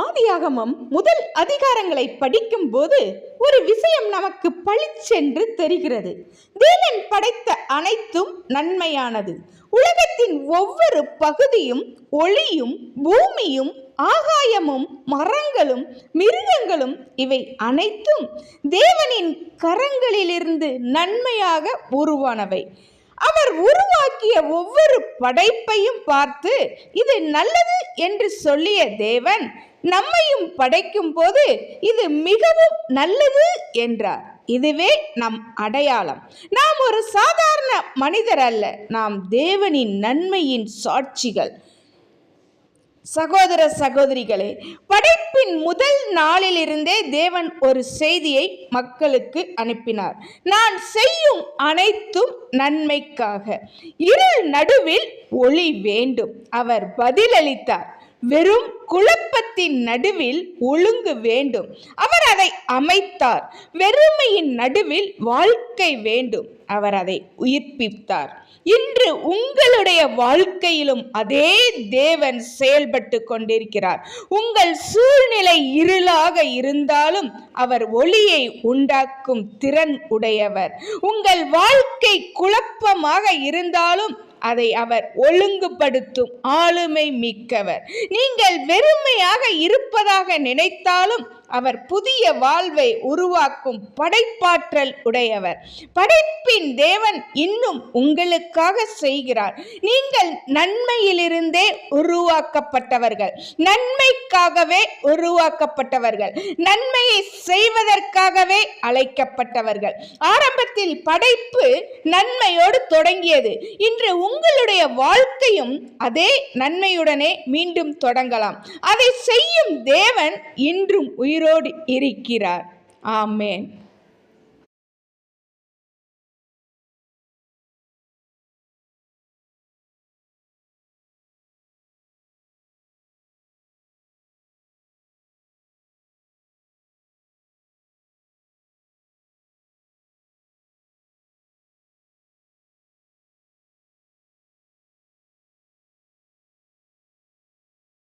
ஆதியாகமம் முதல் அதிகாரங்களை படிக்கும் போது ஒரு விஷயம் நமக்கு பளிச்சென்று தெரிகிறது. தேவன் படைத்த அனைத்தும் நன்மையானது. உலகத்தின் ஒவ்வொரு பகுதியும் ஒளியும் பூமியும் ஆகாயமும் மரங்களும் மிருகங்களும் இவை அனைத்தும் தேவனின் கரங்களிலிருந்து நன்மையாக உருவானவை. அவர் உருவாக்கிய ஒவ்வொரு படைப்பையும் பார்த்து இது நல்லது என்று சொல்லிய தேவன் நம்மையும் படைக்கும் போது இது மிகவும் நல்லது என்றார். இதுவே நம் அடையாளம். நாம் ஒரு சாதாரண மனிதர் அல்ல நாம் தேவனின் நன்மையின் சாட்சிகள். சகோதர சகோதரிகளே படை படைப்பின் முதல் நாளிலிருந்தே தேவன் ஒரு செய்தியை மக்களுக்கு அனுப்பினார். நான் செய்யும் அனைத்தும் நன்மைக்காக. இருள் நடுவில் ஒளி வேண்டும். அவர் பதிலளித்தார். வெறும் குழப்பத்தின் நடுவில் ஒழுங்கு வேண்டும். அவர் அதை அமைத்தார். வெறுமையின் நடுவில் வாழ்க்கை வேண்டும். அவர் அதை உயிர்ப்பித்தார். இன்று உங்களுடைய வாழ்க்கையிலும் அதே தேவன் செயல்பட்டு கொண்டிருக்கிறார். உங்கள் சூழ்நிலை இருளாக இருந்தாலும் அவர் ஒளியை உண்டாக்கும் திறன் உடையவர். உங்கள் வாழ்க்கை குழப்பமாக இருந்தாலும் அதை அவர் ஒழுங்குபடுத்தும் ஆளுமை மிக்கவர். நீங்கள் வெறுமையாக இருப்பதாக நினைத்தாலும் அவர் புதிய வாழ்வை உருவாக்கும் படைப்பாற்றல் உடையவர். படைப்பின் தேவன் இன்னும் உங்களுக்காக செய்கிறார். நீங்கள் நன்மையிலிருந்தே உருவாக்கப்பட்டவர்கள். நன்மைக்காகவே உருவாக்கப்பட்டவர்கள். நன்மையை செய்வதற்காகவே அழைக்கப்பட்டவர்கள். ஆரம்பத்தில் படைப்பு நன்மையோடு தொடங்கியது. இன்று உங்களுடைய வாழ்க்கையும் அதே நன்மையுடனே மீண்டும் தொடங்கலாம். அதை செய்யும் தேவன் இன்றும் உயிர் உயிரோடு இருக்கிறார். ஆமேன்.